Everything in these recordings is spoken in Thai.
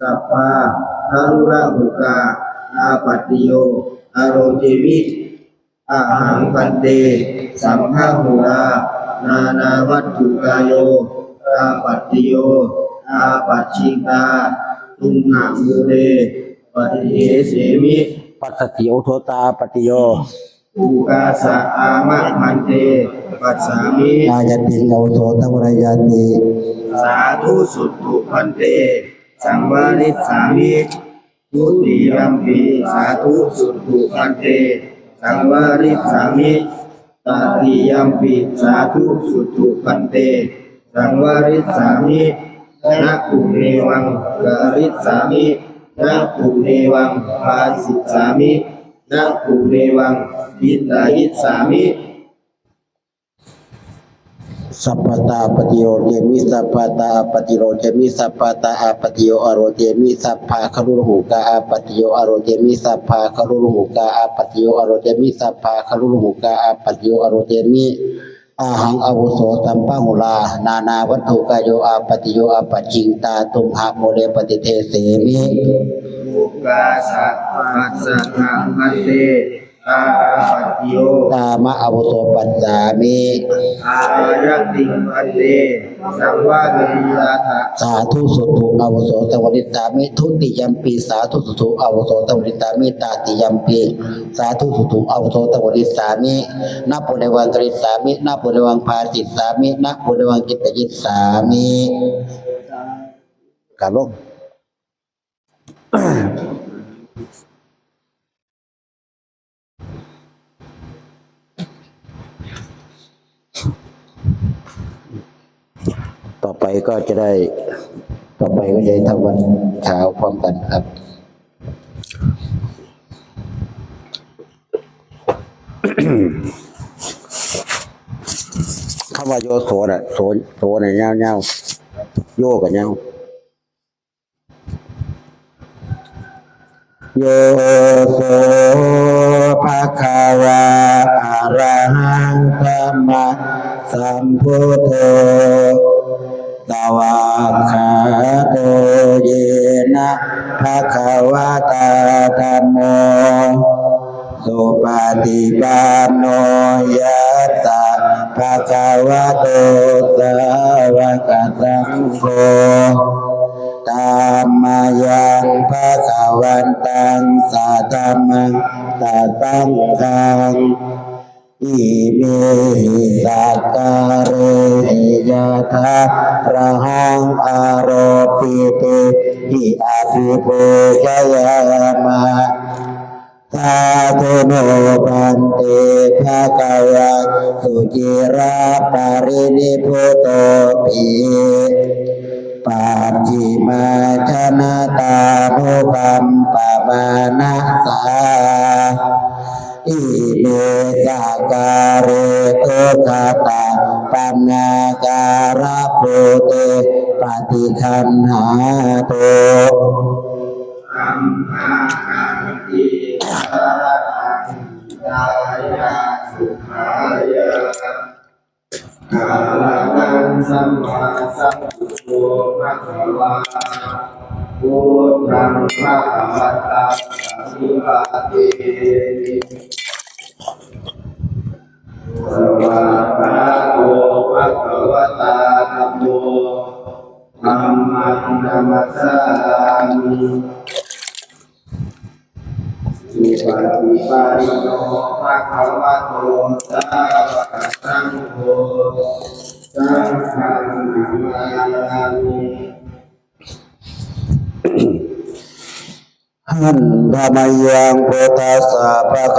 สัพพะทารุระหุกา อาปัตติโย อโรเจมิอาหังปันเต สัมภาหุรานานาวัตถุกายโยอาปัตติโย อาปัจฉิตา ตุมหะมูเรปฏิเอเสมิปัสสติโอโทตาปฏิโยอุกาสะอามะมันเต ปัสสามิ นายติโอโทตวรยาติ สาธุสุตตุพันเต สังวาริสามิทุติยัมปีสาธุสุตตุพันเตสังวาริสามิตติยัมปีสาธุสุตตุพันเตสังวาริสามินะปุเนวังการิสามินะปุเนวังภาสิสามินะปุเนวังวิตายิสามิ สัพพตาปฏิโยเจมิสัพพตาปฏิโรเจมิสัพพตาปฏิโยอโรเจมิสัพพะคารุหูกาปฏิโยอโรเจมิสัพพะคารุหูกาปฏิโยอโรเจมิสัพพะคารุหูกาปฏิโยอโรเจมิอาหังอาวุโสสัมปังหุลา นานาวัตถุกายโยอาปฏิโยอาปจิงตาตุมหะโมเลปฏิเทเสมิอุกาสะปัสสะทังพันเต ตาปัตติโยตามะอาวุโสปัจจามิอายติพันเตสังวาริยาทะสาธุสุตุอาวุโสตวริตามิทุติยัมปีสาธุสุตุอาวุโสตวริตามิตาติยัมปีสาธุสุตุอาวุโสตวริสามินับปุเรวังกริสามินับปุเรวังภาสิสามินับปุเรวังกิตตยิสามิกาลง ต่อไปก็จะได้ ต่อไปก็จะได้ทำวันเช้าพร้อมกันครับคำว่าโยโสน่ะโสโสเนี่ยเงาเงาโยกับเงาโยโสภะคะวะอะระหังสัมมาสัมพุทโธ ตวาคาโตเยนะภะคะวะตาธัมโมสุปฏิปันโนยัตตาภะคะวะโตสาวกสังโฆตามมายังภะคะวันตังสาธัมมังตาตังคัง อิเมหิสักการะยะทาระหังอารปิเตหิอาภิปุจยามะสาธุโนพันเตภะคะวะสุจิราปารินิพุตโตปิปัจจิมาชนะตานุกัมปะมานะสา อิเมสาการะตุขตาปัญญาการะปุเตปฏิคันหาโตอัมมาคันติสารังกายาสุขายะกาลังสัมมาสัมพุทโธภะคะวะพุทธังภะคะวะตังสัมมาเติ ตาธัมโมธรรมังนัมสสามิสุปฏิปันโนภะคะวะโตสาวกสังโฆสังฆังนามามิ หันธรรมยังพุทธัสสะภะค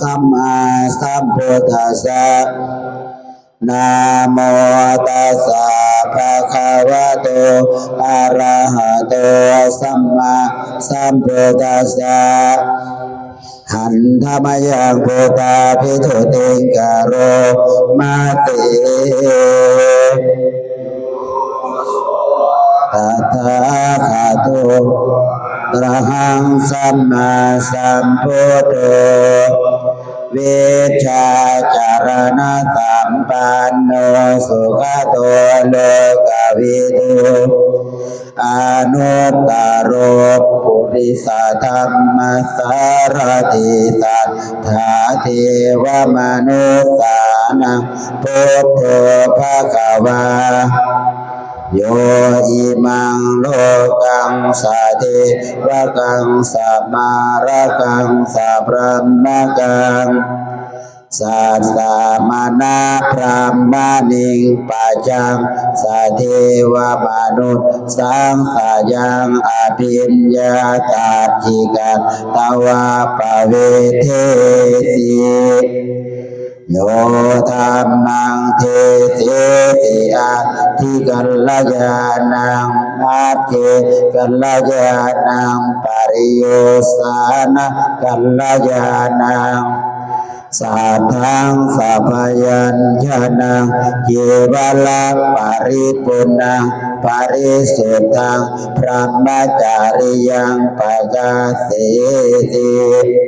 สัมมาสัมพุทธัสสะนะโมตัสสะภะคะวะโตอะระหะโตสัมมาสัมพุทธัสสะนะโมตัสสะภะคะวะโตอะระหะโตสัมมาสัมพุทธัสสะหันธรรมยังพุทธาพิทุติงกโรมาติตถาคาโตต ระหังสัมมาสัมพุทโธเวชาจารณะสัมปันโนสุขโตโลกวิทูอนุตตรโรปุริสธรรมสารติสัทธาเทวมนุษสานังพุทโธภะคะวา โยอิมังโลกังสาเทวะกังสัมมาระกังสัพพมะกังสัสสะมนาพรหมานิงปัจจังสาเทวมนุษย์สังขยังอภิญญาตาธิกันตวะปเวเทสี โยธรรมังเทเสติอาทิกัลลยานังอาเทกัลลยานังปริโยสานะกัลลยานังสัทธังสัพยัญชนะเยวละปริปุณังปริสุทธังพระมจาริยังปะกาเสติ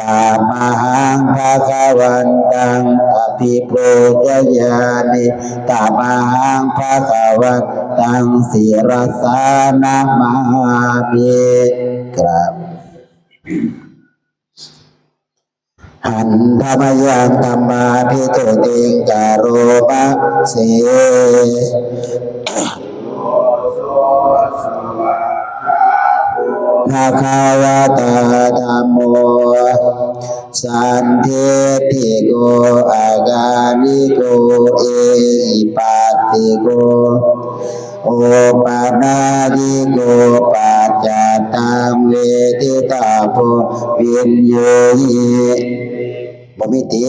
ตามหังภะควันตังอภิปูชยานิตามหังภะควันตังศิรสานามามิครับหันธรรมยังธรรมาพิโตติงกโรมะเส ภาคาวะตาธรรมโม สันเทติโกอากาลิโกเอหิปัสสิโกโอปานาดิโกปัจจตังเวทิตาโพวินโยหิบมิติ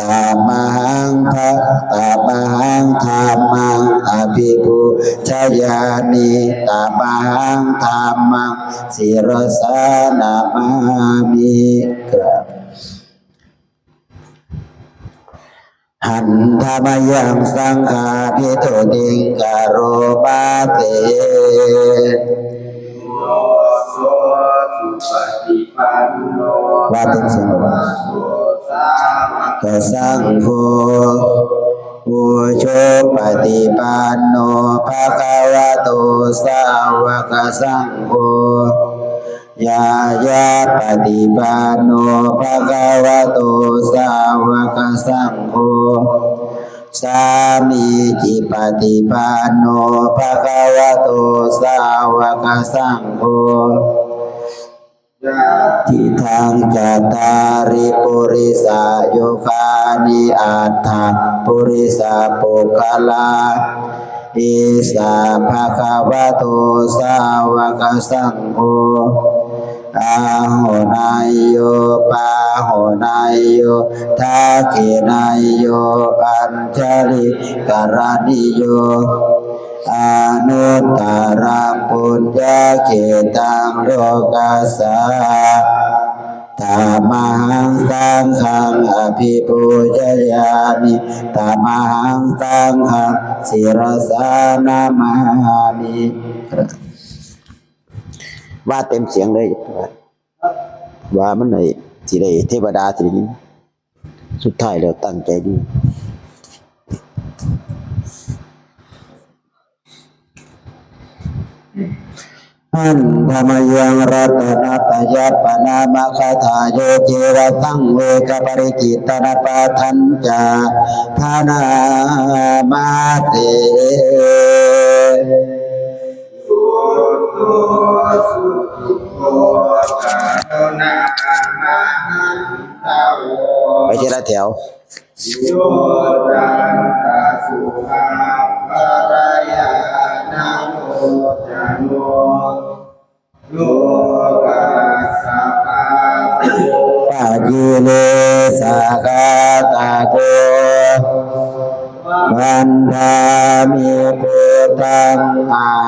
ตามหังพระตามหังธรรมังอภิปุชยานิตามหังธรรมังศิรสานามามิครับหันธรรมยังสังฆาพิโตติงกโรมาเตโสสุปฏิปันโนว่าเป็นเสียงว่า โสสามะสังโฆอุโชปฏิปันโนภะคะวะโตสาวกสังโฆยายาปฏิปันโนภะคะวะโตสาวกสังโฆสามีจิปฏิปันโนภะคะวะโตสาวกสังโฆ ทิทังจัตตาริปุริสาโยคานิอัตถปุริสาปุคลาอิสาภะคะวะโตสาวกสังโฆอาโหนายโยปาโหนายโยทักขินายโยอัญชลิกรณิโย อนุตตรังปุญญาเกตังโลกัสสะธรรมังสังฆังอภิปูชยามิธรรมังสังฆังศิรสานามามิว่าเต็มเสียงเลย ว่ามันไหนที่ได้เทวดาที่ได้สุดท้ายแล้วตั้งใจดี อันธรรมยังรัตนาตยัปปนามะคาถาโยเจวตังเวกปริกิตนปาทันจาภานามาเตสุตุสุตุโกกาโนนามาหันตาโวไปทีละแถวโย มันทามิโกตังอา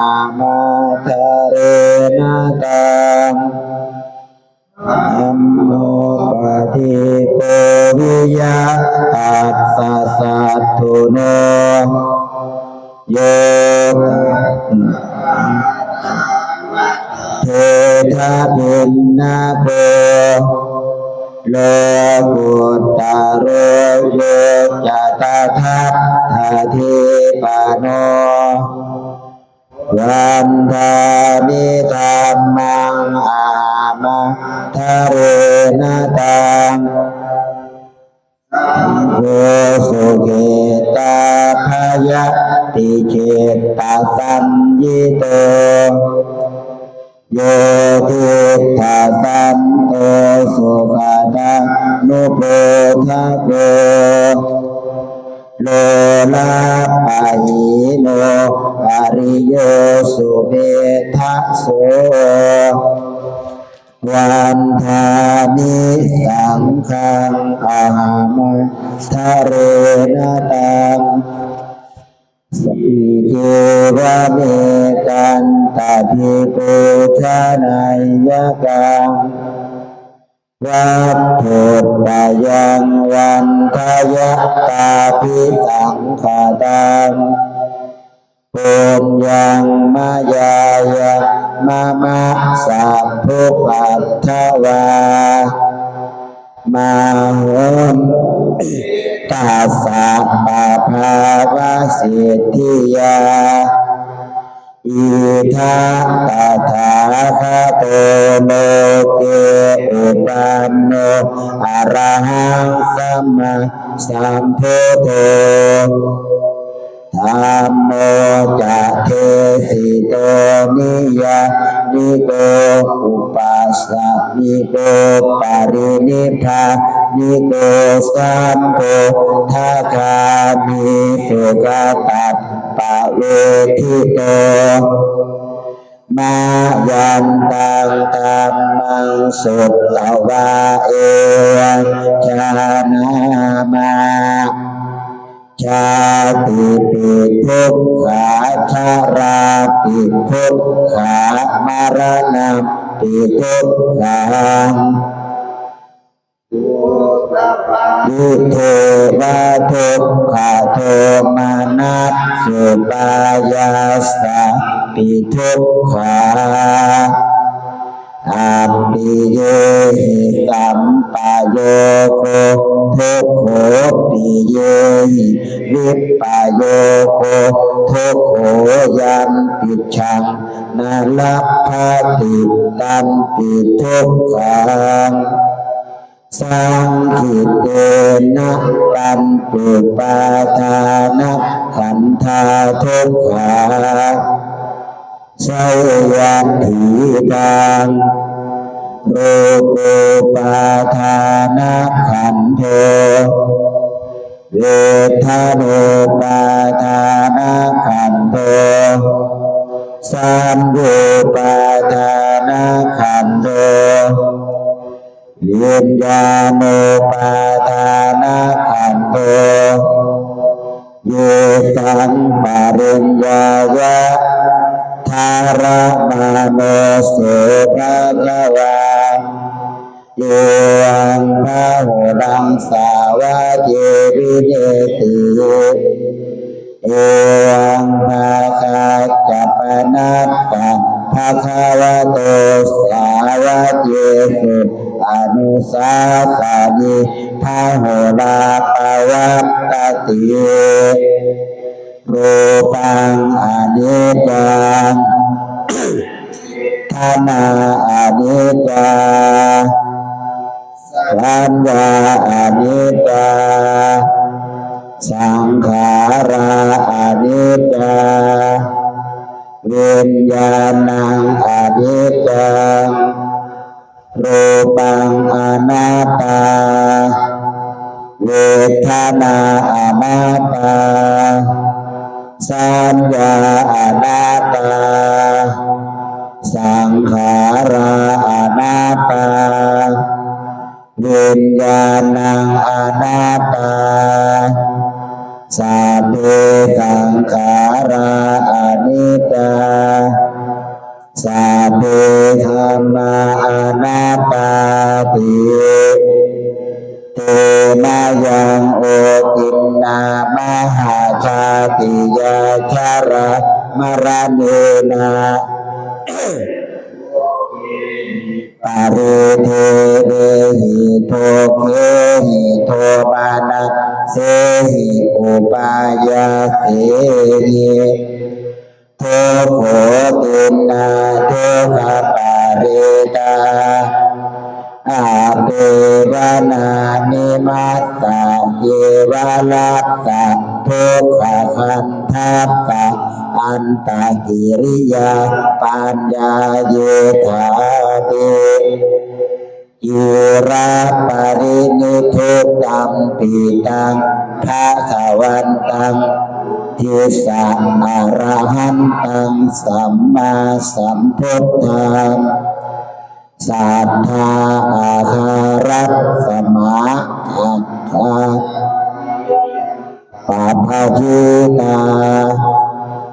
เรนะตังโยสุเกตาพยะติเกตาสัมยิโตโยทิทาสัมโตสุขตานุโพทะโกโลลาปะหิโนอริโยสุเบทะโส วันทานิสังฆังอามาทะเรนะตังสีเกวะเมกันตาภิปุชานายกังวัฏถุตายังวันทายะตาพิสังขาตังปุญญังมายายัง มามาสัพพุปัตถวามาหุมตัสสะปะภาวะสิทธิยาอิทาตถาคโตโลเกอุปันโนอะระหังสัมมาสัมพุทโธ ธัมโมจะเทสิโตนิยานิโกอุปัสสนิโกปารินิพานิโกสัมโพทาคามิสุขตัปปะเวทิโตมายันตังตัมมังสุตตวาเอวังชานามา ชาติปิทุกขาชาราปิทุกขามารณะปิทุกขังยุเทวะทุกขโทมานัสสุปายาสะปิทุกขา อัปปิเยหิสัมปโยโคทุกโขปิเยหิวิปปโยโคทุกโขยัมปิชังนาลัพพติตัมปิทุกขังสังคิเตนะปันปุปาทานะขันธาทุกขา สยามถีดังโรโกปาทานะขันโทเวทาโนปาทานะขันโทสัมโยปาทานะขันโทวิญญาโนปาทานะขันโทเยสังปาริญญายะ ระมาโนสุภะคะวาเยวังพระหุรังสาวะเจวิเนติเอวังภาคาจัปนัตตะภะคะวะโตสาวะเจสุอนุสาสานิพระหุราปวัตตติรูปังอนิจจังธ นาอนิจจาสัญญาอนิจจาสังขาราอนิจจาวิญญาณังอนิจจังรูปังอนัตตาเวทนาอนัตตาสัญญาอนัตตา สังขาราอนัตาวิญญาณังอนัตาสัพเพสังขาราอนิจจาสัพเพธรรมาอนัตาติเตนายังโอตินนามหาชาติยาชาระมรณเนนา ปาริเทเวหิโทเกหิโทมานะเสหิอุปายาเสหิโทโขตินาโทขปาริตาอาเปวนานิมัสสะเยวาลัสสะทุกขคันทัสสะ อันตกิริยาปัญญาเยธา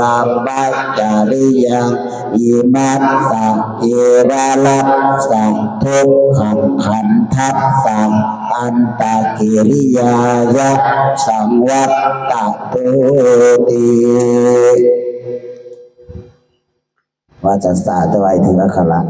ระมัจจาริยังอิมัสสะเอวาลัสสะทุกขังขันทัสสังอันตกิริยายะสังวัตตตุติว่าจะสาธไว้ถึงอัคระ